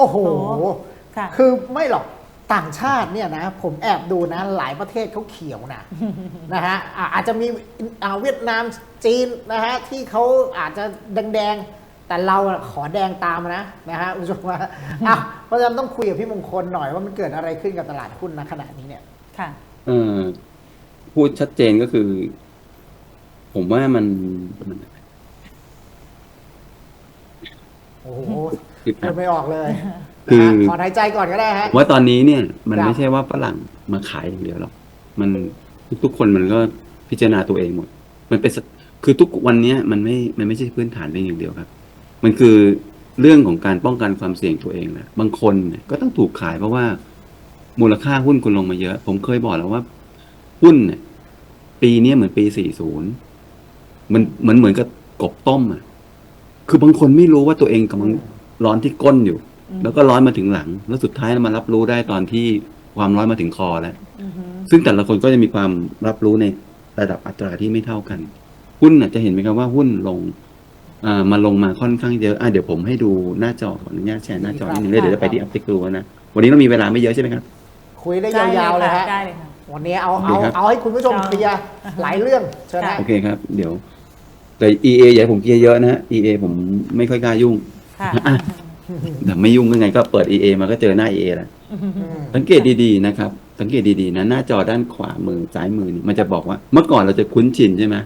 โอ้โห ค่ะ คือไม่หรอกต่างชาติเนี่ยนะผมแอบดูนะหลายประเทศเขาเขียวนะ นะฮะอะอาจจะมีอ่าเวียดนามจีนนะฮะที่เขาอาจจะแดงๆ แต่เราอะขอแดงตามนะนะฮะคุณผู้ชมว่าอะเพราะฉะนั้นต้องคุยกับพี่มงคลหน่อยว่ามันเกิดอะไรขึ้นกับตลาดหุ้นณขณะนี้เนี่ยค่ะ เออพูดชัดเจนก็คือ ผมว่ามันมันโอ้โห อึดอัพูดดไม่ออกเลยคือนะฮะขอหายใจก่อนก็ได้ฮะว่าตอนนี้เนี่ยมันครับไม่ใช่ว่าฝรั่งมาขายอย่างเดียวหรอกมันทุกๆคนมันก็พิจารณาตัวเองหมด มันเป็นสคือทุกวันเนี้ยมันไม่มันไม่ใช่พื้นฐานเพียงอย่างเดียวครับ มันคือเรื่องของการป้องกันความเสี่ยงตัวเองแหละบางคนเนี่ยก็ต้องถูกขายเพราะว่ามูลค่าหุ้นคุณลงมาเยอะ ผมเคยบอกแล้วว่า หุ้นเนี่ยปีเนี้ยเหมือนปี 40 มันเหมือนเหมือนกับกบต้มอะ คือบางคนไม่รู้ว่าตัวเองกำลัง ร้อนที่ก้นอยู่อืมแล้วก็ร้อนมาถึงหลัง แล้วสุดท้ายมารับรู้ได้ตอนที่ความร้อนมาถึงคอแล้วอือฮึซึ่งแต่ละคนก็จะมีความรับรู้ในระดับอัตราที่ไม่เท่ากัน หุ้นน่ะจะเห็นไหมครับว่าหุ้นลงอ่ามาลงมาค่อนข้างเยอะอะเดี๋ยวผมให้ดูหน้าจอขออนุญาตแชร์หน้าจอนิดนึงแล้วเดี๋ยวจะไปที่อัพติกดูนะวันนี้เรามีเวลาไม่เยอะใช่ไหมครับ คุยได้ยาวๆเลยฮะได้เลยค่ะวันนี้เอาโอเคเอาครับเอาให้คุณผู้ชมเอาเคลียร์หลายเรื่องเชิญค่ะนะโอเคครับ เดี๋ยวแต่ EA อย่าให้ผมเคลียร์เยอะนะฮะ EA ผมไม่ค่อยกล้ายุ่งค่ะ อะแต่ไม่ยุ่งยังไงก็เปิด EA มาก็เจอหน้า EA แล้วอืมสังเกตดีๆนะครับ สังเกตดีๆนะหน้าจอด้านขวามือซ้ายมือนี่มันจะบอกว่า เมื่อก่อนเราจะคุ้นชินใช่ไหม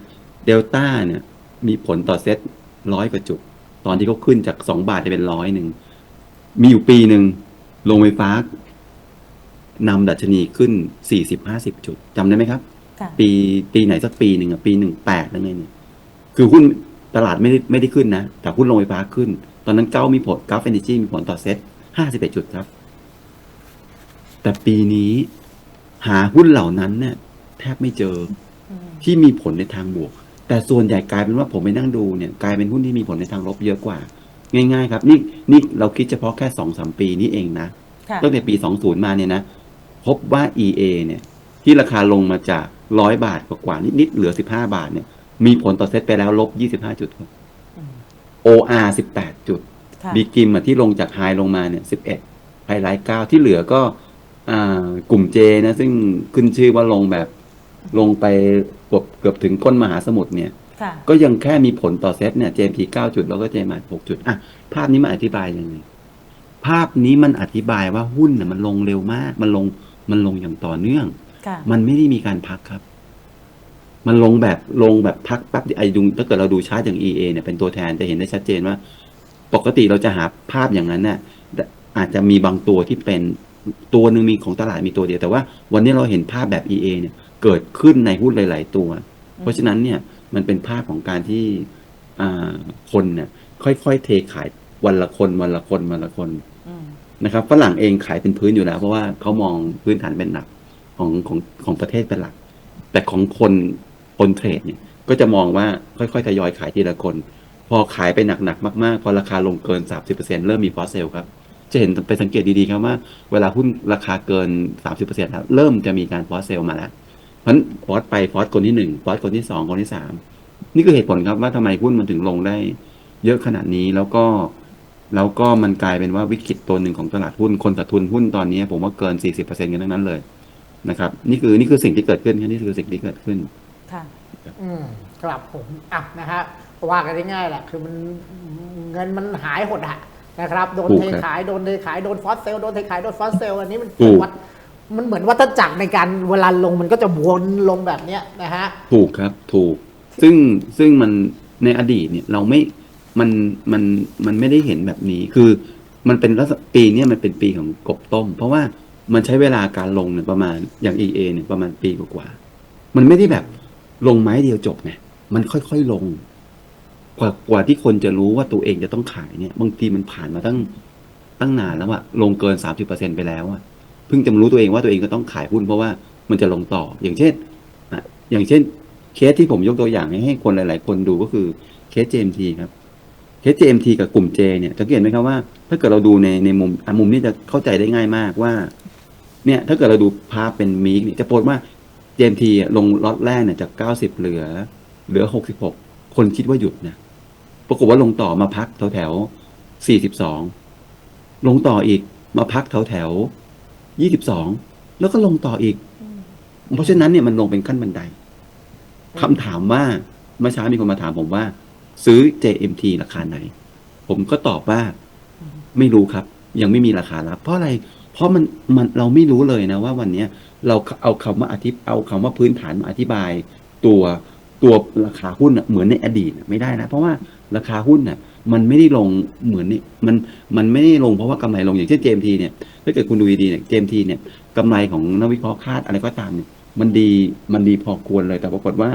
เดลต้าเนี่ย มีผลต่อเซ็ตร้อยกว่าจุด ตอนที่เขาขึ้นจากสองบาทจะเป็นร้อยหนึ่ง มีอยู่ปีหนึ่งโรงไฟฟ้านำดัชนีขึ้นสี่สิบห้าสิบจุดจำได้ไหมครับค่ะปีปีไหนสักปีหนึ่งอะปีหนึ่งแปดนั่นเองเนี่ยคือหุ้นตลาดไม่ได้ไม่ได้ขึ้นนะ แต่หุ้นโรงไฟฟ้าขึ้น ตอนนั้นเก้ามีผลกราฟเอเนจีมีผลต่อเซ็ตห้าสิบเอ็ดจุดครับ แต่ปีนี้หาหุ้นเหล่านั้นเนี่ยแทบไม่เจออืมที่มีผลในทางบวก แต่ส่วนใหญ่กลายเป็นว่าผมไปนั่งดูเนี่ยกลายเป็นหุ้นที่มีผลในทางลบเยอะกว่า ง่ายๆ ครับ นี่นี่เราคิดเฉพาะแค่สองสามปีนี้เองนะค่ะตั้งแต่ปี20มาเนี่ยนะพบว่า EA เนี่ย ที่ราคาลงมาจากร้อยบาทกว่าๆนิดๆเหลือ15บาทเนี่ย มีผลต่อเซ็ตไปแล้วลบ25จุดครับอืม OR 18 จุดค่ะบีกิมอะที่ลงจากไฮลงมาเนี่ย11ไฮไลท์9ที่เหลือก็อ่ากลุ่มเจนะ ซึ่งขึ้นชื่อว่าลงแบบลงไปเกือบเกือบถึงก้นมหาสมุทรเนี่ยค่ะก็ยังแค่มีผลต่อเซตเนี่ย JMT 9จุด แล้วก็ JMT 6จุด อะ ภาพนี้มันอธิบายยังไง ภาพนี้มันอธิบายว่าหุ้นน่ะมันลงเร็วมาก มันลงมันลงอย่างต่อเนื่องค่ะมันไม่ได้มีการพักครับ มันลงแบบลงแบบพักแป๊บเดียวไอ้ดูถ้าเกิดเราดูชาร์ตอย่าง EA เนี่ยเป็นตัวแทนจะเห็นได้ชัดเจนว่า ปกติเราจะหาภาพอย่างนั้นเนี่ยอาจจะมีบางตัวที่เป็นตัวหนึ่งมีของตลาดมีตัวเดียวแต่ว่า วันนี้เราเห็นภาพแบบ EA เนี่ยเกิดขึ้นในหุ้นหลาย ๆ ตัว เพราะฉะนั้นเนี่ยมันเป็นภาพของการที่อ่าคนเนี่ยค่อย ๆ เทขายวันละคนวันละคนวันละคนนะครับฝรั่งเองขายเป็นพื้นอยู่แล้ว เพราะว่าเขามองพื้นฐานเป็นหลักของของของประเทศเป็นหลัก แต่ของคน คนเทรดเนี่ยก็จะมองว่าค่อยๆทยอยขายทีละคน พอขายไปหนักๆมากๆ พอราคาลงเกิน 30%เริ่มมีฟอสเซลครับ จะเห็นไปสังเกตดีๆครับว่า เวลาหุ้นราคาเกิน 30%แล้วเริ่มจะมีการฟอสเซลมาแล้วเพราะนั้นฟอสไปฟอสคนที่หนึ่งฟอสคนที่สองคนที่สามนี่คือเหตุผลครับว่าทำไมหุ้นมันถึงลงได้ เยอะขนาดนี้แล้วก็แล้วก็มันกลายเป็นว่าวิกฤตตัวหนึ่งของตลาดหุ้นคนขาดทุนหุ้นตอนนี้ผมว่าเกิน 40%กันทั้งนั้นเลยนะครับ นี่คือนี่คือสิ่งที่เกิดขึ้นนี่คือสิ่งที่เกิดขึ้น ค่ะอืมครับผมอะนะฮะว่ากันง่ายๆแหละ คือมันเงินมันหายหดอะนะครับ โดนถูกเทครับขายโดนเทขายโดนฟอสเซลโดนเทขายโดนฟอสเซลอันนี้มันถูกวัดมันเหมือนวัฏจักรในการเวลาลงมันก็จะวนลงแบบเนี้ยนะฮะ ถูกครับถูก ซึ่งซึ่งมันในอดีตเนี่ยเราไม่มันมันมันไม่ได้เห็นแบบนี้คือมันเป็นลักษณะปีเนี้มันเป็นปีของกบต้ม เพราะว่ามันใช้เวลาการลงเนี่ยประมาณอย่าง EA เนี่ยประมาณปีกว่าๆมันไม่ได้แบบ ลงไม้เดียวจบไงมันค่อยๆลง กว่ากว่าที่คนจะรู้ว่าตัวเองจะต้องขายเนี่ย บางทีมันผ่านมาตั้งตั้งนานแล้วอะลงเกินสามสิบเปอร์เซ็นไปแล้วอะเพิ่งจะรู้ตัวเองว่าตัวเองก็ต้องขายหุ้นเพราะว่ามันจะลงต่อ อย่างเช่นอะอย่างเช่น เคสที่ผมยกตัวอย่างให้คนหลาย ๆ คนดูก็คือเคส JMT ครับเคส JMT กับกลุ่ม J เนี่ยสังเกตไหมครับว่า ถ้าเกิดเราดูในในมุมอะมุมนี้จะเข้าใจได้ง่ายมากว่า เนี่ย ถ้าเกิดเราดูภาพเป็นมีกเนี่ยจะโพสว่า JMT อะลงล็อตแรกเนี่ยจาก 90 เหลือ เหลือ 66 คนคิดว่าหยุดนะปรากฏว่าลงต่อมาพักแถวแถวๆ42 ลงต่ออีกมาพักแถวแถวยี่สิบสองแล้วก็ลงต่ออีก เพราะฉะนั้นเนี่ยมันลงเป็นขั้นบันไดคำถามว่าเมื่อเช้ามีคนมาถามผมว่า ซื้อ JMT ราคาไหน ผมก็ตอบว่า ไม่รู้ครับ ยังไม่มีราคารับเพราะอะไร เพราะมันมันเราไม่รู้เลยนะว่าวันเนี้ยเราเอาคำว่าอธิเอาคำว่าพื้นฐานมาอธิบายตัวตัวราคาหุ้นเหมือนในอดีตไม่ได้นะเพราะว่าราคาหุ้นน่ะมันไม่ได้ลงเหมือนนี่มันมันไม่ได้ลงเพราะว่ากำไรลงอย่างเช่น JMT เนี่ยถ้าเกิดคุณดูดีๆเนี่ย JMT เนี่ยกำไรของนักวิเคราะห์คาดอะไรก็ตามเนี่ยมันดีมันดีพอควรเลย แต่ปรากฏว่า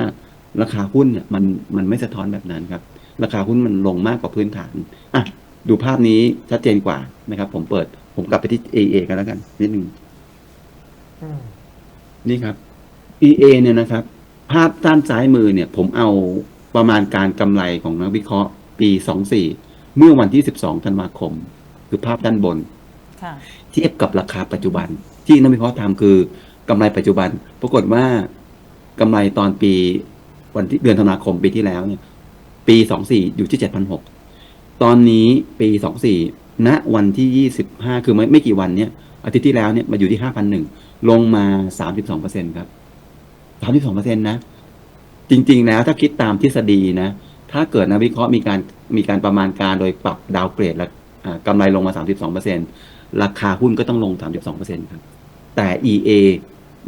ราคาหุ้นเนี่ยมันมันไม่สะท้อนแบบนั้นครับ ราคาหุ้นมันลงมากกว่าพื้นฐานอะดูภาพนี้ชัดเจนกว่านะครับ ผมเปิด ผมกลับไปที่ AA กันแล้วกันนิดนึงอืมนี่ครับ EA เนี่ยนะครับ ภาพด้านซ้ายมือเนี่ย ผมเอาประมาณการกำไรของนักวิเคราะห์ ปี 24 เมื่อวันที่ 12 ธันวาคม คือภาพด้านบนค่ะเทียบกับราคาปัจจุบัน ที่นักวิเคราะห์ทำคือกำไรปัจจุบัน ปรากฏว่ากำไรตอนปีวันที่เดือนธันวาคมปีที่แล้วเนี่ย ปี 24 อยู่ที่ 7,600 ตอนนี้ปี 24 ณวันที่ 25 คือไม่ไม่กี่วันเนี่ยอาทิตย์ที่แล้วเนี่ยมาอยู่ที่ 5,001 ลงมา 32%ครับ 32%นะ จริงๆแล้วถ้าคิดตามทฤษฎีนะ ถ้าเกิดนักวิเคราะห์มีการมีการประมาณการโดยปรับดาวเกรดและอ่ากำไรลงมา 32%ราคาหุ้นก็ต้องลง 32%ครับ แต่ EA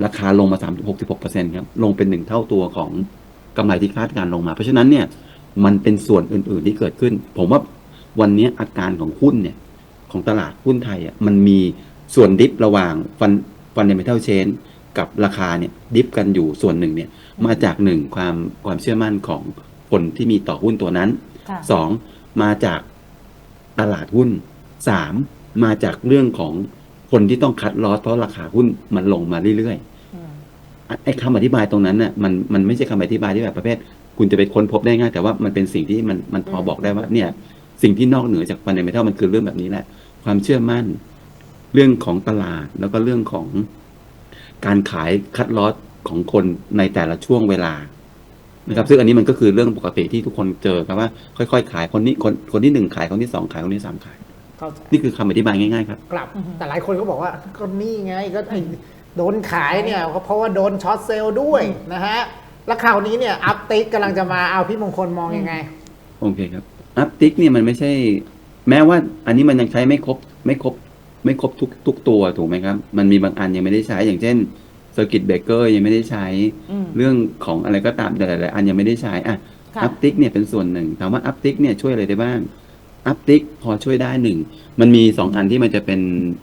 ราคาลงมา 3 66%ครับ ลงเป็นหนึ่งเท่าตัวของกำไรที่คาดการลงมา เพราะฉะนั้นเนี่ย มันเป็นส่วนอื่น ๆ ที่เกิดขึ้น ผมว่า วันนี้อาการของหุ้นเนี่ย ของตลาดหุ้นไทยอะมันมีส่วนดิฟระหว่างฟันฟันเดเมทัลเชนกับราคาเนี่ยดิฟกันอยู่ส่วนหนึ่งเนี่ยมาจากหนึ่งความความเชื่อมั่นของคนที่มีต่อหุ้นตัวนั้นค่ะสองมาจากตลาดหุ้นสามมาจากเรื่องของคนที่ต้องคัดลอสเพราะราคาหุ้นมันลงมาเรื่อยอืมๆอะไอ้คำอธิบายตรงนั้นน่ะมันมันไม่ใช่คำอธิบายที่แบบประเภท คุณจะไปค้นพบได้ง่าย แต่ว่ามันเป็นสิ่งที่มันมันพอบอกได้ว่าเนี่ย สิ่งที่นอกเหนือจากฟันเดเมทัลมันคือเรื่องแบบนี้แหละ ความเชื่อมั่น เรื่องของตลาดแล้วก็เรื่องของการขายคัดลอสของคนในแต่ละช่วงเวลานะครับซึ่งอันนี้มันก็คือเรื่องปกติที่ทุกคนเจอครับว่าค่อยๆ ขายคนนี้คนคนที่หนึ่งขายคนที่สองขายคนที่สามขาย เข้าใจนี่คือคำอธิบายง่ายๆครับ กลับ แต่หลายคนก็บอกว่าก็นี่ไงก็ไอ้โดนขายเนี่ยก็เพราะว่าโดนช็อตเซลล์ด้วยนะฮะ แล้วคราวนี้เนี่ยอัพติกกำลังจะมาเอาพี่มงคลมองยังไง โอเคครับ อัพติกเนี่ยมันไม่ใช่ แม้ว่าอันนี้มันยังใช้ไม่ครบ ไม่ครบ ไม่ครบทุกทุกตัวถูกไหมครับ มันมีบางอันยังไม่ได้ใช้อย่างเช่นเซอร์กิตเบเกอร์ยังไม่ได้ใช้อืมเรื่องของอะไรก็ตามแต่หลายๆอันยังไม่ได้ใช้อะค่ะอัพติกเนี่ยเป็นส่วนหนึ่งถามว่าอัพติกเนี่ยช่วยอะไรได้บ้างอัพติกพอช่วยได้หนึ่งมันมีสองอันที่มันจะเป็น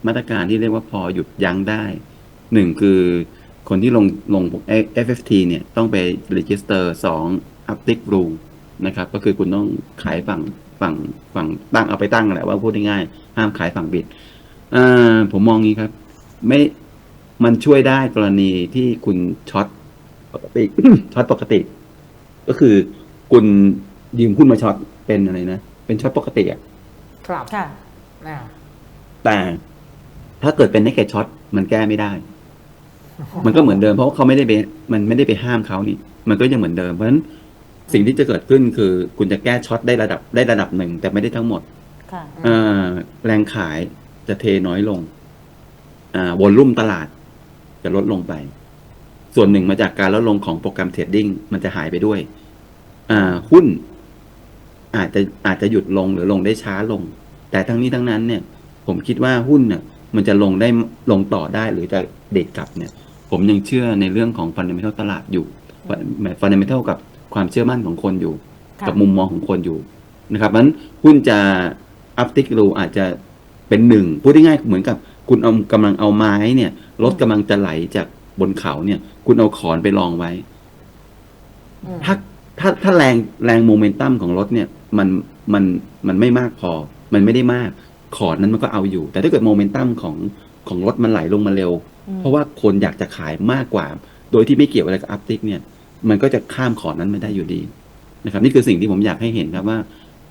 มาตรการที่เรียกว่าพอหยุดยั้งได้หนึ่งคือคนที่ลงลง FFT เนี่ยต้องไป register สอง uptick rule นะครับ ก็คือคุณต้องขายฝั่งฝั่งฝั่งตั้งเอาไปตั้งแหละว่าพูดง่ายๆห้ามขายฝั่งบิดอ่าผมมองงี้ครับ ไม่มันช่วยได้กรณีที่คุณช็อตปกติช็อตปกติ ก็คือคุณยืมหุ้นมาช็อตเป็นอะไรนะเป็นช็อตปกติอะครับค่ะอ่าแต่ถ้าเกิดเป็น naked shot มันแก้ไม่ได้ มันก็เหมือนเดิมเพราะว่าเขาไม่ได้ไปมันไม่ได้ไปห้ามเขานี่ มันก็ยังเหมือนเดิมเพราะฉะนั้น สิ่งที่จะเกิดขึ้นคือคุณจะแก้ช็อตได้ระดับได้ระดับหนึ่ง แต่ไม่ได้ทั้งหมดค่ะอ่าแรงขายจะเทน้อยลงอ่าวอลลุ่มตลาดจะลดลงไป ส่วนหนึ่งมาจากการลดลงของโปรแกรมเทรดดิ้งมันจะหายไปด้วยอ่าหุ้น อาจจะอาจจะหยุดลงหรือลงได้ช้าลง แต่ทั้งนี้ทั้งนั้นเนี่ย ผมคิดว่าหุ้นเนี่ยมันจะลงได้ลงต่อได้หรือจะเด็ดกลับเนี่ย ผมยังเชื่อในเรื่องของฟันเดเมทัลตลาดอยู่ฟันเดเมทัลกับ ความเชื่อมั่นของคนอยู่ค่ะกับมุมมองของคนอยู่นะครับนั้นหุ้นจะอัพติกรูอาจจะเป็นหนึ่งพูดง่ายๆเหมือนกับ คุณเอากำลังเอาไม้เนี่ยรถกำลังจะไหลจากบนเขาเนี่ย คุณเอาขอนไปรองไว้อืมถ้าถ้าถ้าแรงแรงโมเมนตัมของรถเนี่ย มันมันมันไม่มากพอ มันไม่ได้มากขอดนั้นมันก็เอาอยู่ แต่ถ้าเกิดโมเมนตัมของของรถมันไหลลงมาเร็วอืมเพราะว่าคนอยากจะขายมากกว่า โดยที่ไม่เกี่ยวอะไรกับอัพติกเนี่ย มันก็จะข้ามขอดนั้นไม่ได้อยู่ดีนะครับ นี่คือสิ่งที่ผมอยากให้เห็นครับว่า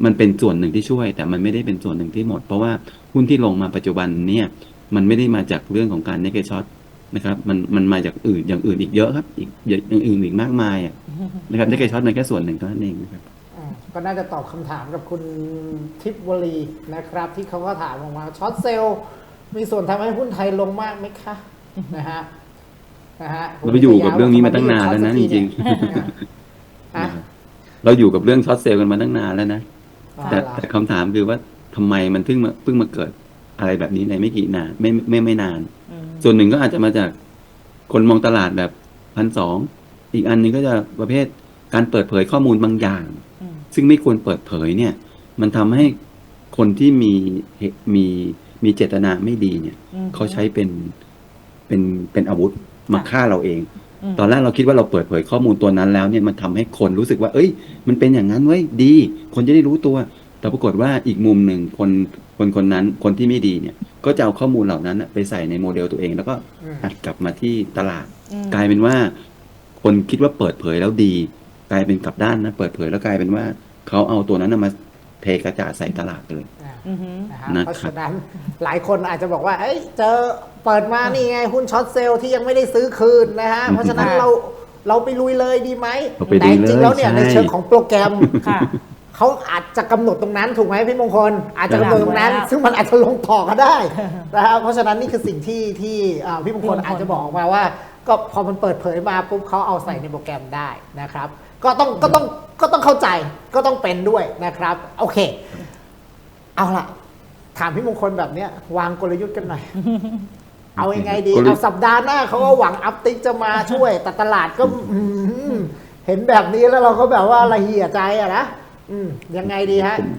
มันเป็นส่วนหนึ่งที่ช่วย แต่มันไม่ได้เป็นส่วนหนึ่งที่หมด เพราะว่าหุ้นที่ลงมาปัจจุบันเนี่ย มันไม่ได้มาจากเรื่องของการเนกเกช็อตนะครับ มันมันมาจากอื่นอย่างอื่นอีกเยอะครับ อีกอย่างอื่นอีกมากมายอะนะครับเนกเกช็อตมันแค่ส่วนหนึ่งเท่านั้นเองนะครับอืมก็น่าจะตอบคำถามกับคุณทิพย์วลีนะครับ ที่เขาก็ถามออกมาช็อตเซลล์มีส่วนทำให้หุ้นไทยลงมากไหมคะนะฮะ นะฮะเราไปอยู่กับเรื่องนี้มาตั้งนานแล้วนะจริงๆอะๆเราอยู่กับเรื่องช็อตเซลล์กันมาตั้งนานแล้วนะเอาแต่ล่ะแต่คำถามคือว่าทำไมมันเพิ่งมาเพิ่งมาเกิดอะไรแบบนี้ในไม่กี่นานไม่ไม่ไม่ไม่นานอืมส่วนหนึ่งก็อาจจะมาจากคนมองตลาดแบบพันสองอีกอันหนึงก็จะประเภทการเปิดเผยข้อมูลบางอย่างอืมซึ่งไม่ควรเปิดเผยเนี่ย มันทำให้คนที่มีเหตุมีมีเจตนาไม่ดีเนี่ยอืมเขาใช้เป็นเป็นเป็นอาวุธ มาค่ะฆ่าเราเองมตอนแรกเราคิดว่าเราเปิดเผยข้อมูลตัวนั้นแล้วเนี่ยมันทำให้คนรู้สึกว่า เอ้ย มันเป็นอย่างนั้นเว้ยดี คนจะได้รู้ตัว แต่ปรากฏว่าอีกมุมหนึ่งคนคนคนนั้นคนที่ไม่ดีเนี่ย ก็จะเอาข้อมูลเหล่านั้นน่ะไปใส่ในโมเดลตัวเอง แล้วก็อืมอัดกลับมาที่ตลาดอืมกลายเป็นว่า คนคิดว่าเปิดเผยแล้วดี กลายเป็นกลับด้านนะเปิดเผยแล้วกลายเป็นว่าเขาเอาตัวนั้นนะมาเทกระจาดใส่ตลาดเลยอะอือหือ นะฮะนะครับ เพราะฉะนั้นหลายคนอาจจะบอกว่า เอ้ยเจอเปิดมานี่ไงหุ้นช็อตเซลล์ที่ยังไม่ได้ซื้อคืนนะฮะ เพราะฉะนั้นค่ะเราเราไปลุยเลยดีไหมเราไปแต่ลุยจริงๆแล้วเนี่ยเลยในใช่เชิงของโปรแกรม ค่ะ เขาอาจจะกำหนดตรงนั้นถูกไหมพี่มงคล อาจจะกำหนดตรงนั้นแล้วซึ่งมันอาจจะลงต่อก็ได้นะครับเพราะฉะนั้นนี่คือสิ่งที่ที่อ่าพี่มงคลพี่มงคล อาจจะบอกออกมาว่า ก็พอมันเปิดเผยมาปุ๊บเขาเอาใส่ในโปรแกรมได้นะครับ ก็ต้องก็ต้องก็ต้องเข้าใจก็ต้องเป็นด้วยนะครับ โอเค เอาล่ะ ถามพี่มงคลแบบเนี้ยวางกลยุทธ์กันหน่อย เอายังไงดีกลยุทธ์เอาสัปดาห์หน้าเขาก็หวังอัพติกจะมาช่วย แต่ตลาดก็อืมเห็นแบบนี้แล้วเราก็แบบว่าละเหี่ยใจอะนะอืมยังไงดีฮะผม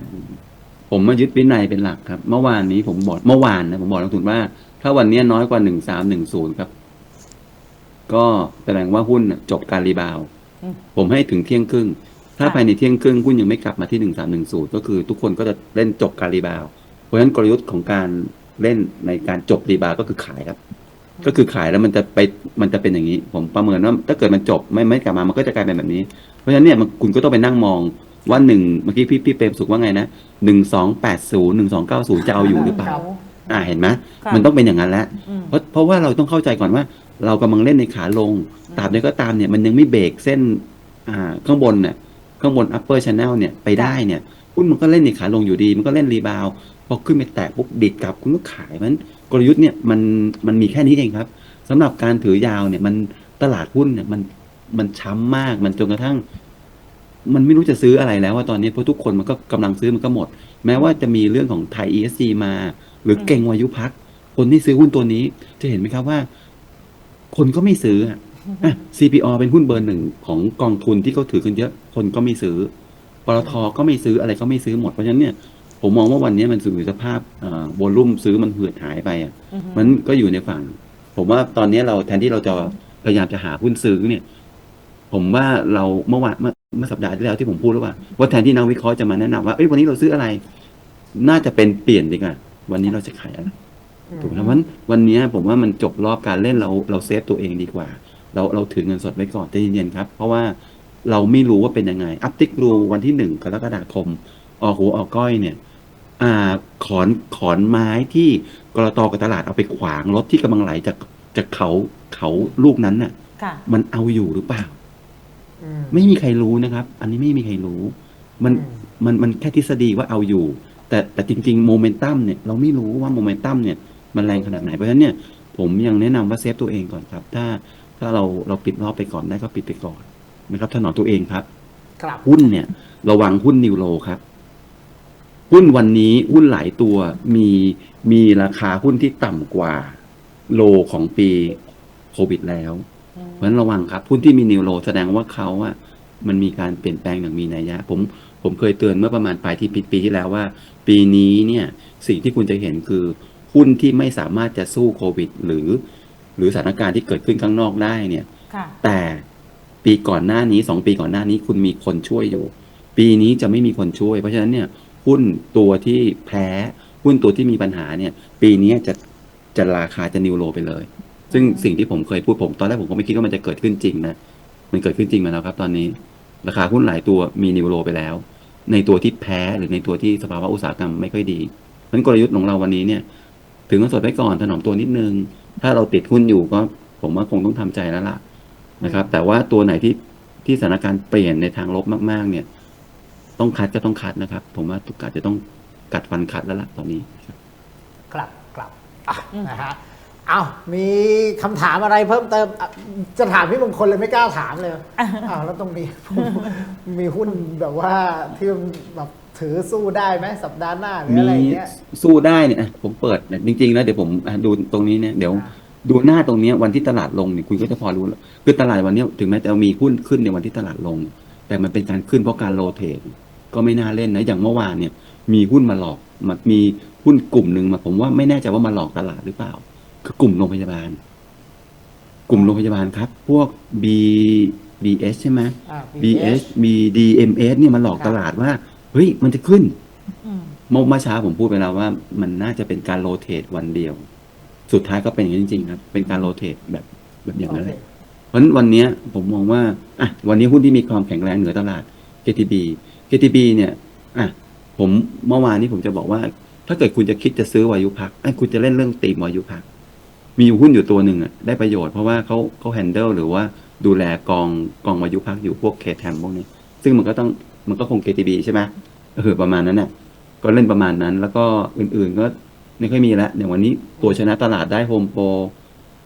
ผมมายึดวินัยเป็นหลักครับ เมื่อวานนี้ผมบอกเมื่อวานนะผมบอกนักลงทุนว่า ถ้าวันนี้น้อยกว่าหนึ่งสามหนึ่งศูนย์ครับ ก็แสดงว่าหุ้นน่ะจบการรีบาวด์อืมผมให้ถึงเที่ยงครึ่ง ถ้าค่ะภายในเที่ยงครึ่งหุ้นยังไม่กลับมาที่หนึ่งสามหนึ่งศูนย์ก็คือทุกคนก็จะเล่นจบการรีบาวด์เพราะฉะนั้นกลยุทธ์ของการเล่นในการจบรีบาวด์ก็คือขายครับ ก็คือขายแล้วมันจะไปมันจะเป็นอย่างนี้ ผมประเมินว่าถ้าเกิดมันจบไม่ไม่กลับมามันก็จะกลายเป็นแบบนี้ เพราะฉะนั้นเนี่ยมันคุณก็ต้องไปนั่งมองว่าหนึ่งเมื่อกี้พี่พี่เปรมสุขว่าไงนะหนึ่งสองแปดศูนย์หนึ่งสองเก้าศูนย์จะเอาอยู่หรือเปล่าครับอ่าเห็นไหมค่ะมันต้องเป็นอย่างนั้นแล้วอืมเพราะเพราะว่าเราต้องเข้าใจก่อนว่า เรากำลังเล่นในขาลงตราบใดก็ตามเนี่ยมันยังไม่เบรกเส้นอ่าข้างบนเนี่ย ข้างบน upper channel เนี่ยไปได้เนี่ยหุ้นมันก็เล่นในขาลงอยู่ดี มันก็เล่นรีบาวด์พอขึ้นไปแตะปุ๊บดิดกลับคุณก็ขายมันกลยุทธ์เนี่ยมันมันมีแค่นี้เองครับสำหรับการถือยาวเนี่ยมันตลาดหุ้นเนี่ยมันมันช้ำมากมันจนกระทั่ง มันไม่รู้จะซื้ออะไรแล้วว่าตอนนี้เพราะทุกคนมันก็กำลังซื้อมันก็หมด แม้ว่าจะมีเรื่องของไทย ESG มา หรือเก่งวายุพักคนที่ซื้อหุ้นตัวนี้ จะเห็นไหมครับว่า คนก็ไม่ซื้ออะอะ CPO เป็นหุ้นเบอร์หนึ่งของกองทุนที่เขาถือกันเยอะคนก็ไม่ซื้อปตทก็ไม่ซื้ออะไรก็ไม่ซื้อหมดเพราะฉะนั้นเนี่ยผมมองว่าวันนี้มันสู่สภาพวอลลุ่มซื้อมันเหือดหายไปอะอือหือมันก็อยู่ในฝั่ง ผมว่าตอนนี้เราแทนที่เราจะพยายามจะหาหุ้นซื้อเนี่ย ผมว่าเราเมื่อวานเมื่อเมื่อสัปดาห์ที่แล้วที่ผมพูดแล้วว่าว่าแทนที่นักวิเคราะห์จะมาแนะนำว่าเอ้ยวันนี้เราซื้ออะไร น่าจะเป็นเปลี่ยนดีกว่าวันนี้เราจะขายอะไรถูกไหมเพราะฉะนั้นวันนี้ผมว่ามันจบรอบการเล่นเราเราเซฟตัวเองดีกว่า เราเราถือเงินสดไว้ก่อนใจเย็นๆครับ เพราะว่าเราไม่รู้ว่าเป็นยังไง อัพติกรูวันที่หนึ่งกรกฎาคม ออกหัวออกก้อยเนี่ยอ่าขอนขอนไม้ที่กรตกับตลาดเอาไปขวางรถที่กำลังไหลจากจากเขาเขาลูกนั้นน่ะ ค่ะ มันเอาอยู่หรือเปล่า อืม ไม่มีใครรู้นะครับ อันนี้ไม่มีใครรู้ มันอืม มันมันแค่ทฤษฎีว่าเอาอยู่ แต่แต่จริงๆโมเมนตัมเนี่ยเราไม่รู้ว่าโมเมนตัมเนี่ยมันแรงขนาดไหนเพราะฉะนั้นเนี่ยผมยังแนะนำว่าเซฟตัวเองก่อนครับ ถ้า ถ้าเราเราปิดรอบไปก่อนได้ก็ปิดไปก่อนนะครับถนอมตัวเองครับ ครับ หุ้นเนี่ย ระวังหุ้นนิวโรครับ หุ้นวันนี้หุ้นหลายตัวมีมีราคาหุ้นที่ต่ำกว่าโลของปีโควิดแล้ว เพราะฉะนั้นระวังครับ หุ้นที่มีนิวโรแสดงว่าเขาอะมันมีการเปลี่ยนแปลงอย่างมีนัยยะ ผมผมเคยเตือนเมื่อประมาณปลายที่ปีปีที่แล้วว่า ปีนี้เนี่ย สิ่งที่คุณจะเห็นคือหุ้นที่ไม่สามารถจะสู้โควิด หรือ หรือสถานการณ์ที่เกิดขึ้นข้างนอกได้เนี่ยค่ะแต่ปีก่อนหน้านี้สองปีก่อนหน้านี้คุณมีคนช่วยอยู่ ปีนี้จะไม่มีคนช่วย เพราะฉะนั้นเนี่ยหุ้นตัวที่แพ้หุ้นตัวที่มีปัญหาเนี่ย ปีนี้จะจะราคาจะนิวโรไปเลย ซึ่งสิ่งที่ผมเคยพูดผม ตอนแรกผมก็ไม่คิดว่ามันจะเกิดขึ้นจริงนะมันเกิดขึ้นจริงมาแล้วครับ ตอนนี้ ราคาหุ้นหลายตัวมีนิวโรไปแล้ว ในตัวที่แพ้หรือในตัวที่สภาวะอุตสาหกรรมไม่ค่อยดีเพราะฉะนั้นกลยุทธ์ของเราวันนี้เนี่ย ถึงเงินสดไว้ก่อนถนอมตัวนิดนึง ถ้าเราติดหุ้นอยู่ก็ผมว่าคงต้องทำใจแล้วล่ะนะครับ แต่ว่าตัวไหนที่ที่สถานการณ์เปลี่ยนในทางลบมาก ๆ เนี่ยผต้องคัดก็ต้องคัดนะครับ ผมว่าทุกการจะต้องกัดฟันคัดแล้วล่ะตอนนี้ครับครับอะนะฮะเอามีคำถามอะไรเพิ่มเติมอะจะถามพี่มงคลเลยไม่กล้าถามเลยอ้าวแล้วตรงนี้มีหุ้นแบบว่าที่มันแบบ ถือสู้ได้ไหมสัปดาห์หน้าหรือมีอะไรอย่างเงี้ย สู้ได้เนี่ยอะผมเปิดเนี่ยจริงๆแล้วเดี๋ยวผมอะดูตรงนี้เนี่ยเดี๋ยว อ่า ดูหน้าตรงเนี้ยวันที่ตลาดลงเนี่ยคุณก็จะพอรู้แล้วคือตลาดวันเนี้ยถึงแม้จะมีหุ้นขึ้นในวันที่ตลาดลง แต่มันเป็นการขึ้นเพราะการโรเทตก็ไม่น่าเล่นนะอย่างเมื่อวานเนี่ย มีหุ้นมาหลอกมามีหุ้นกลุ่มหนึ่งมาผมว่าไม่แน่ใจว่ามาหลอกตลาดหรือเปล่า คือกลุ่มโรงพยาบาล กลุ่มโรงพยาบาลครับ พวก B BS ใช่ไหม อ่า BS มี DMS เนี่ยมันหลอกครับตลาดว่า เฮ้ยมันจะขึ้นอืมเมื่อเมื่อเช้าผมพูดไปแล้วว่า มันน่าจะเป็นการโรเตทวันเดียว สุดท้ายก็เป็นอย่างนั้นจริงๆครับ เป็นการโรเตทแบบแบบอย่างนั้นเลยเพราะฉะนั้นวันเนี้ยผมมองว่าอะวันนี้หุ้นที่มีความแข็งแรงเหนือตลาด KTB KTB เนี่ยอะผมเมื่อวานนี้ผมจะบอกว่า ถ้าเกิดคุณจะคิดจะซื้อวายุพักไอ้ยคุณจะเล่นเรื่องตีมวายุพัก มีอยู่หุ้นอยู่ตัวหนึ่งอะได้ประโยชน์เพราะว่าเขาเขาแฮนเดิลหรือว่าดูแลกองกองวายุพักอยู่พวกเคแทมพวกนี้ ซึ่งมันก็ต้อง มันก็คง KTB ใช่ไหมเออประมาณนั้นน่ะก็เล่นประมาณนั้น แล้วก็อื่นๆก็ไม่ค่อยมีล้วอย่างวันนี้ตัวชนะตลาดได้โฮมโปร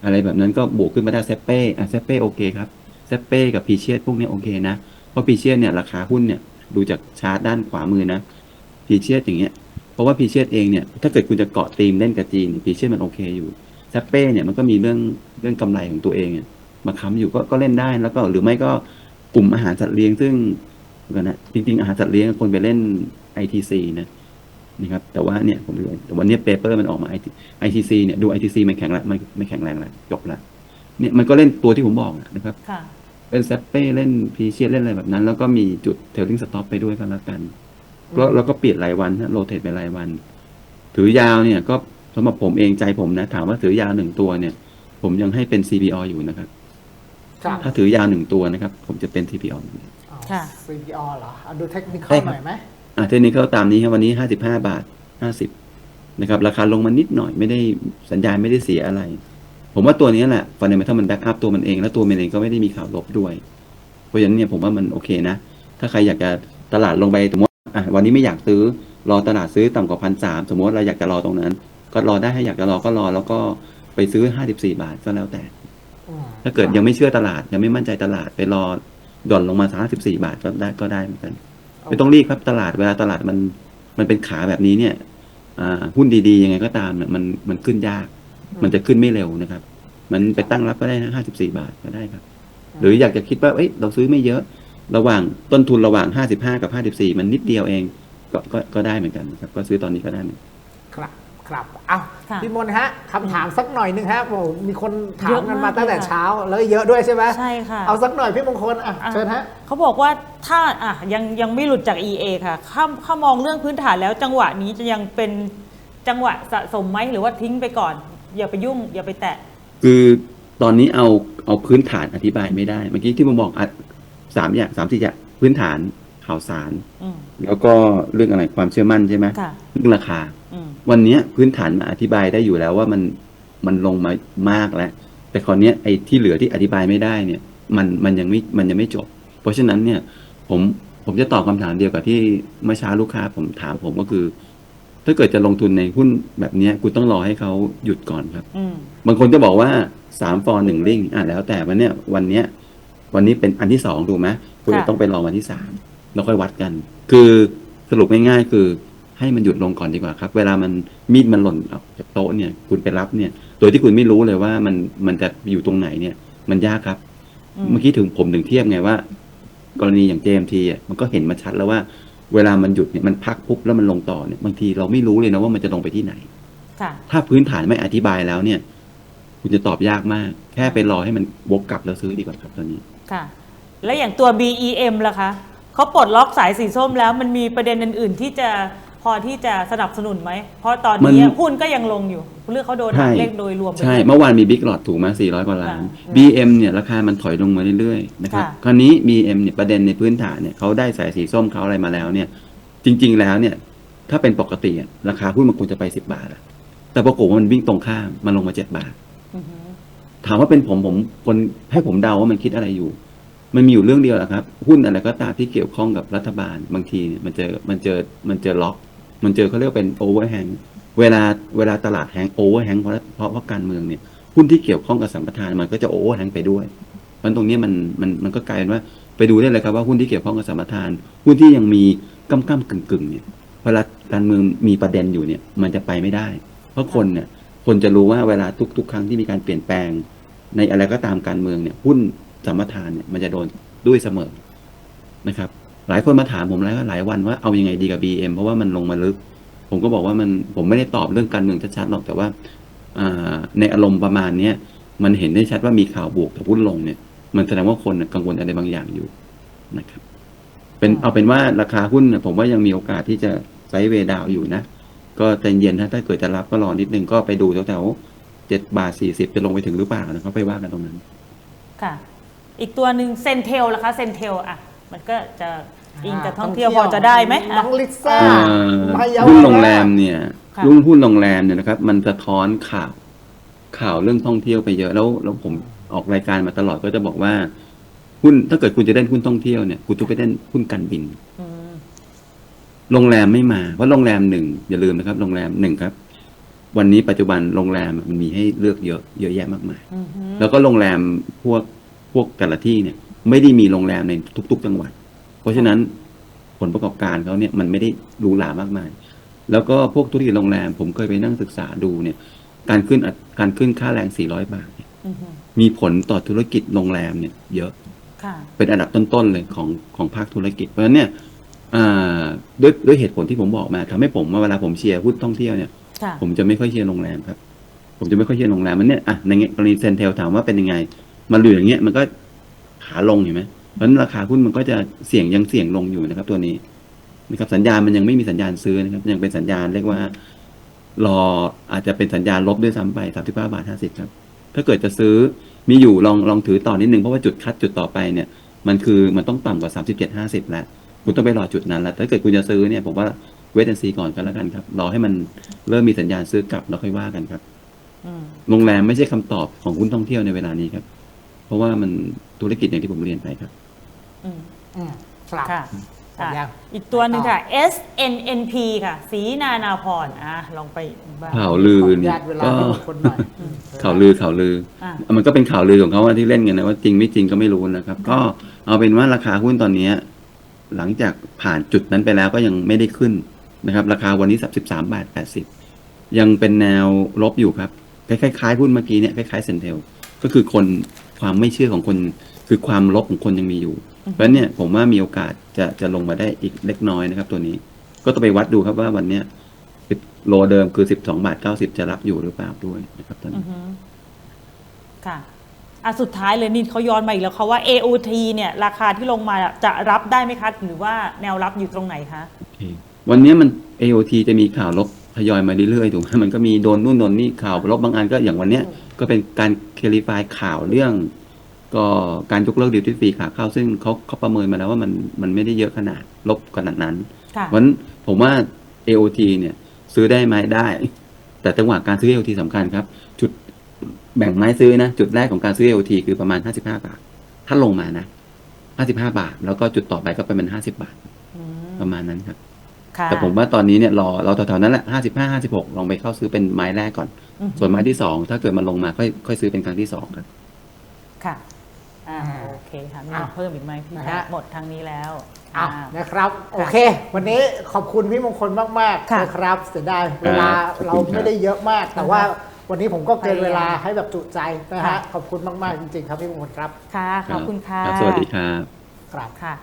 อะไรแบบนั้นก็บวกขึ้นมาได้เซเป้อะเซเป้โอเคครับเซเป้กับพีเชียพวกนี้โอเคนะ เพราะพีเชียเนี่ยราคาหุ้นเนี่ยดูจากชาร์ตด้านขวามือนะพีเชียอย่างเงี้ยเพราะว่าพีเชียเองเนี่ยถ้าเกิดคุณจะเกาะธีมเล่นกับจีนพีเชียมันโอเคอยู่เซเป้เนี่ยมันก็มีเรื่องเรื่องกำไรของตัวเองมาค้ำอยู่ก็ก็เล่นได้แล้วก็หรือไม่ก็กลุ่มอาหารสัตว์เลี้ยงซึ่ง ก่อนนะจริงๆอาหารสัตว์เลี้ยงคนไปเล่น ITC นะนะครับ แต่ว่าเนี่ยผมดูแต่วันนี้เปเปอร์มันออกมา IT ITC เนี่ยดู ITC มันแข็งแล้วมันไม่แข็งแรงแล้วจบละเนี่ยมันก็เล่นตัวที่ผมบอกอะนะครับค่ะเล่นแซปเป้เล่นพีเชียเล่นอะไรแบบนั้น แล้วก็มีจุดเทลลิงสต็อปไปด้วยกันแล้วกันแล้วแล้วก็เปลี่ยนรายวันโรเตทไปรายวัน ถือยาวเนี่ยก็สำหรับผมเองใจผมนะ ถามว่าถือยาวหนึ่งตัวเนี่ย ผมยังให้เป็น CPO อยู่นะครับครับ ถ้าถือยาวหนึ่งตัวนะครับ ผมจะเป็น CPO อยู่อ๋อ ค่ะ CPO เหรอเอาดูเทคนิคใช่ครับหน่อยไหมอะเทคนิคตามนี้ครับวันนี้ห้าสิบห้าบาทห้าสิบนะครับ ราคาลงมานิดหน่อยไม่ได้สัญญาณไม่ได้เสียอะไร ผมว่าตัวนี้แหละฟันเดเมทัลมันแบ็กอัพตัวมันเอง แล้วตัวมันเองก็ไม่ได้มีข่าวลบด้วย เพราะฉะนั้นเนี่ยผมว่ามันโอเคนะ ถ้าใครอยากจะตลาดลงไปสมมติอะวันนี้ไม่อยากซื้อรอตลาดซื้อต่ำกว่าพันสามสมมติเราอยากจะรอตรงนั้น ก็รอได้ให้อยากจะรอก็รอแล้วก็ไปซื้อห้าสิบสี่บาทก็แล้วแต่ อืมถ้าเกิดยังไม่เชื่อตลาดยังไม่มั่นใจตลาดไปรอ หย่อนลงมาสามสิบสี่บาทก็ได้ก็ได้เหมือนกันไม่ต้องรีบครับตลาดเวลาตลาดมันมันเป็นขาแบบนี้เนี่ยอ่าหุ้นดีๆยังไงก็ตามเนี่ยมันมันขึ้นยาก มันจะขึ้นไม่เร็วนะครับ มันไปตั้งรับก็ได้นะห้าสิบสี่บาทก็ได้ครับ หรืออยากจะคิดว่าเอ้ยเราซื้อไม่เยอะ ระหว่างต้นทุนระหว่างห้าสิบห้ากับห้าสิบสี่มันนิดเดียวเองก็ก็ก็ได้เหมือนกันนะครับ ก็ซื้อตอนนี้ก็ได้เหมือนกันครับ ครับเอาค่ะพี่มนต์ฮะคำถามสักหน่อยหนึ่งฮะโอ้โหมีคนถาเยมอะกันมากมาตั้งแต่เลยค่ะเช้า แล้วก็เยอะด้วยใช่ไหมใช่ค่ะเอาสักหน่อยพี่มงคลอะอะเชิญฮะ เขาบอกว่าถ้าอะยังยังไม่หลุดจาก EA ค่ะข้าข้ามองเรื่องพื้นฐานแล้วจังหวะนี้จะยังเป็นจังหวะสะสมไหมหรือว่าทิ้งไปก่อน อย่าไปยุ่ง อย่าไปแตะ คือตอนนี้เอาเอาพื้นฐานอธิบายไม่ได้ เมื่อกี้ที่ผมบอกอะสามอย่างสามสี่อย่างพื้นฐานข่าวสาร อืมแล้วก็เรื่องอะไรความเชื่อมั่นใช่ไหมค่ะ เรื่องราคาอืม วันเนี้ยพื้นฐานมาอธิบายได้อยู่แล้วว่ามันมันลงมามากแล้ว แต่คราวเนี้ยไอ้ที่เหลือที่อธิบายไม่ได้เนี่ย มันมันยังไม่มันยังไม่จบ เพราะฉะนั้นเนี่ย ผมผมจะตอบคำถามเดียวกับที่เมื่อเช้าลูกค้าผมถามผมก็คือ ถ้าเกิดจะลงทุนในหุ้นแบบเนี้ยคุณต้องรอให้เขาหยุดก่อนครับอืมบางคนจะบอกว่าสามฟอร์หนึ่งลิงอะแล้วแต่วันเนี้ยวันเนี้ยวันนี้เป็นอันที่สองถูกไหมคุณจะค่ะต้องไปรอวันที่สามแล้วค่อยวัดกัน คือสรุปง่ายๆคือ ให้มันหยุดลงก่อนดีกว่าครับ เวลามันมีดมันหล่นออกจากโต๊ะเนี่ย คุณไปรับเนี่ย โดยที่คุณไม่รู้เลยว่ามันมันจะอยู่ตรงไหนเนี่ย มันยากครับอืมเมื่อกี้ถึงผมถึงเทียบไงว่า กรณีอย่าง JMT อะมันก็เห็นมาชัดแล้วว่า เวลามันหยุดเนี่ยมันพักปุ๊บแล้วมันลงต่อเนี่ยบางทีเราไม่รู้เลยนะว่ามันจะลงไปที่ไหนค่ะถ้าพื้นฐานไม่อธิบายแล้วเนี่ย คุณจะตอบยากมาก แค่ไปรอให้มันวกกลับแล้วซื้อดีกว่าครับตอนนี้ค่ะ แล้วอย่างตัว BEM ล่ะคะเขาปลดล็อกสายสีส้มแล้วมันมีประเด็นอื่น ๆ ที่จะ พอที่จะสนับสนุนไหม เพราะตอนนี้มันหุ้นก็ยังลงอยู่เรื่องเขาโดนใช่หักเลขโดยรวมไปใช่ด้วยเมื่อวานมีบิ๊กหลอดถูกมา 400 กว่าล้านค่ะ BM เนี่ยราคามันถอยลงมาเรื่อยๆนะครับค่ะคราวนี้ BM เนี่ยประเด็นในพื้นฐานเนี่ยเขาได้สายสีส้มเขาอะไรมาแล้วเนี่ย จริง ๆ แล้วเนี่ยถ้าเป็นปกติอะราคาหุ้นมันควรจะไป 10 บาทอะแต่ปรากฏว่ามันวิ่งตรงข้ามมันลงมา 7 บาทอือหือถามว่าเป็นผมผมคนให้ผมเดาว่ามันคิดอะไรอยู่ มันมีอยู่เรื่องเดียวแหละครับ หุ้นอะไรก็ตามที่เกี่ยวข้องกับรัฐบาลบางทีเนี่ยมันเจอมันเจอมันเจอล็อก มันเจอเขาเรียกเป็นโอเวอร์แฮงเวลาเวลาตลาดแฮงโอเวอร์แฮงเพราะเพราะเพราการเมืองเนี่ยหุ้นที่เกี่ยวข้องกับสัมปทานมันก็จะโอเวอร์แฮงไปด้วยเพราะฉะนั้นตรงนี้มันมันมันก็กลายเป็นว่าไปดูได้เลยครับว่าหุ้นที่เกี่ยวข้องกับสัมปทาน หุ้นที่ยังมีก้ำก้ำกึ่งกึ่งเนี่ยเวลาการเมืองมีประเด็นอยู่เนี่ยมันจะไปไม่ได้ เพราะคนเนี่ยคนจะรู้ว่าเวลาทุกทุกครั้งที่มีการเปลี่ยนแปลง ในอะไรก็ตามการเมืองเนี่ยหุ้นสัมปทานเนี่ยมันจะโดนด้วยเสมอนะครับ หลายคนมาถามผมแล้วหลายวันว่าเอายังไงดีกับ BM เพราะว่ามันลงมาลึก ผมก็บอกว่ามันผมไม่ได้ตอบเรื่องการเมืองชัดๆหรอกแต่ว่าอ่าในอารมณ์ประมาณเนี้ยมันเห็นได้ชัดว่ามีข่าวบวกแต่หุ้นลงเนี่ย มันแสดงว่าคนน่ะกังวลอะไรบางอย่างอยู่นะครับ เป็นอืมเอาเป็นว่าราคาหุ้นน่ะผมว่ายังมีโอกาสที่จะไซด์เวย์ดาวน์อยู่นะ ก็ใจเย็นนะถ้าเกิดจะรับก็รอนิดนึงก็ไปดูแถวๆเจ็ดบาทสี่สิบจะลงไปถึงหรือเปล่านะครับไปว่ากันตรงนั้น ค่ะ อีกตัวหนึ่งเซนเทลล่ะคะเซนเทลอะ มันก็จะอิงกับาท่องเที่ยวพอจะได้ไหมน้อะองลิซ่าอ่ามาเยาวหุ้นราชโรงแรมเนี่ยค่ะหุ้นหุ้นโรงแรมเนี่ยนะครับ มันสะท้อนข่าวข่าวเรื่องท่องเที่ยวไปเยอะแล้วแล้วผมออกรายการมาตลอดก็จะบอกว่าหุ้นถ้าเกิดคุณจะเล่นหุ้นท่องเที่ยวเนี่ยคุณต้องไปเล่นหุ้นการบินอืมโรงแรมไม่มาเพราะโรงแรมหนึ่งอย่าลืมนะครับ โรงแรมหนึ่งครับ วันนี้ปัจจุบันโรงแรมมันมีให้เลือกเยอะเยอะแยะมากมายอือฮึแล้วก็โรงแรมพวกพวกแต่ละที่เนี่ย ไม่ได้มีโรงแรมในทุก ๆ จังหวัด เพราะฉะนั้นผลประกอบการเขาเนี่ยมันไม่ได้หรูหรามากมาย แล้วก็พวกธุรกิจโรงแรม ผมเคยไปนั่งศึกษาดูเนี่ย การขึ้นอัตการขึ้นค่าแรง 400 บาทเนี่ยอือฮึมีผลต่อธุรกิจโรงแรมเนี่ย เยอะค่ะเป็นอันดับต้นๆเลยของของภาคธุรกิจ เพราะฉะนั้นเนี่ยอ่าด้วยด้วยเหตุผลที่ผมบอกมาทำให้ผมว่าเวลาผมเชียร์หุ้นท่องเที่ยวเนี่ยค่ะผมจะไม่ค่อยเชียร์โรงแรมครับ ผมจะไม่ค่อยเชียร์โรงแรมมันเนี่ยอะในกรณีเซนเทลถามว่าเป็นยังไง มันเหลืออย่างเงี้ยมันก็ ขาลงเห็นไหมเพราะฉะนั้นราคาหุ้นมันก็จะเสี่ยงยังเสี่ยงลงอยู่นะครับ ตัวนี้นะครับสัญญาณมันยังไม่มีสัญญาณซื้อนะครับ ยังเป็นสัญญาณเรียกว่า รออาจจะเป็นสัญญาณลบด้วยซ้ำไปสามสิบห้าบาทห้าสิบครับ ถ้าเกิดจะซื้อมีอยู่ลองลองถือต่อนิดนึงเพราะว่าจุดคัดจุดต่อไปเนี่ย มันคือมันต้องต่ำกว่าสามสิบเจ็ดห้าสิบแล้วคุณต้องไปรอจุดนั้นแล้วถ้าเกิดคุณจะซื้อเนี่ยผมว่าเวทแอนซีก่อนกันแล้วกันครับรอให้มันเริ่มมีสัญญาณซื้อกลับแล้วค่อยว่ากันครับอืมโรงแรมไม่ใช่คำตอบของหุ้นท่องเที่ยวในเวลานี้ครับ เพราะว่ามันธุรกิจอย่างที่ผมเรียนไปครับ อืมอืมครับ ค่ะหมดยัง อีกตัวหนึ่งค่ะ SNNP ค่ะ สีนานาพรอะลองไปบ้าง ข่าวลือขออนุเนี่ญายตเวลาก็ให้ทุกคนหน่อยข่าวลือข่าวลือ อะ มันก็เป็นข่าวลือของเขาว่าที่เล่นกันนะว่าจริงไม่จริงก็ไม่รู้นะครับ ก็เอาเป็นว่าราคาหุ้นตอนเนี้ยหลังจากผ่านจุดนั้นไปแล้วก็ยังไม่ได้ขึ้นนะครับ ราคาวันนี้สับสิบสามบาทแปดสิบยังเป็นแนวลบอยู่ครับคล้ายๆหุ้นเมื่อกี้เนี่ยคล้ายๆเซนเทลก็คือคน ความไม่เชื่อของคน คือความลบของคนยังมีอยู่เพราะฉะนั้นเนี่ยผมว่ามีโอกาสจะจะลงมาได้อีกเล็กน้อยนะครับ ตัวนี้ก็ต้องไปวัดดูครับว่าวันเนี้ยโลเดิมคือสิบสองบาทเก้าสิบจะรับอยู่หรือเปล่าด้วยนะครับตอนอืนี้อฮึค่ะอะสุดท้ายเลยนี่เขาย้อนมาอีกแล้วเขาว่า AOT เนี่ย ราคาที่ลงมาจะรับได้ไหมคะ หรือว่าแนวรับอยู่ตรงไหนคะโอเควันนี้มัน AOT จะมีข่าวลบ ทยอยมาเรื่อยๆถูกไหมมันก็มีโดนนู่นโดนนี่ข่าวลบบางอันก็อย่างวันเนี้ยก็เป็นการเคลีฟายข่าวเรื่อง ก็การยกเลิกดิวตี้ฟรีขาเข้าซึ่งเขาเขาประเมินมาแล้วว่ามันมันไม่ได้เยอะขนาดลบขนาดนั้นค่ะเพราะฉะนั้นผมว่า AOT เนี่ยซื้อได้ไหมได้ แต่จังหวะการซื้อ AOT สำคัญครับ จุดแบ่งไม้ซื้อนะ จุดแรกของการซื้อ AOT คือประมาณ 55 บาท ถ้าลงมานะ 55 บาท แล้วก็จุดต่อไปก็เป็น50 บาทอืมประมาณนั้นครับค่ะ แต่ผมว่าตอนนี้เนี่ยรอเราแถวๆนั้นแหละ55 56ลองไปเข้าซื้อเป็นไม้แรกก่อนอืมส่วนไม้ที่สองถ้าเกิดมันลงมาค่อยค่อยซื้อเป็นครั้งที่สองครับค่ะอ่าอ่าโอเคค่ะมีอะเพิ่มอีกไหมพี่นะแพฮะทย์หมดทางนี้แล้ว อะอ่านะครับ โอเค วันนี้ขอบคุณพี่มงคลมากๆค่ะนะครับเสียดายเวลาขอบคุณเราไม่ได้เยอะมาก แต่ว่าวันนี้ผมก็เกินพยายามเวลาให้แบบจุใจนะฮะค่ะ ขอบคุณมากๆจริงๆ ครับพี่มงคลครับค่ะขอบคุณค่ะ รับสวัสดีครับ ครับ ค่ะ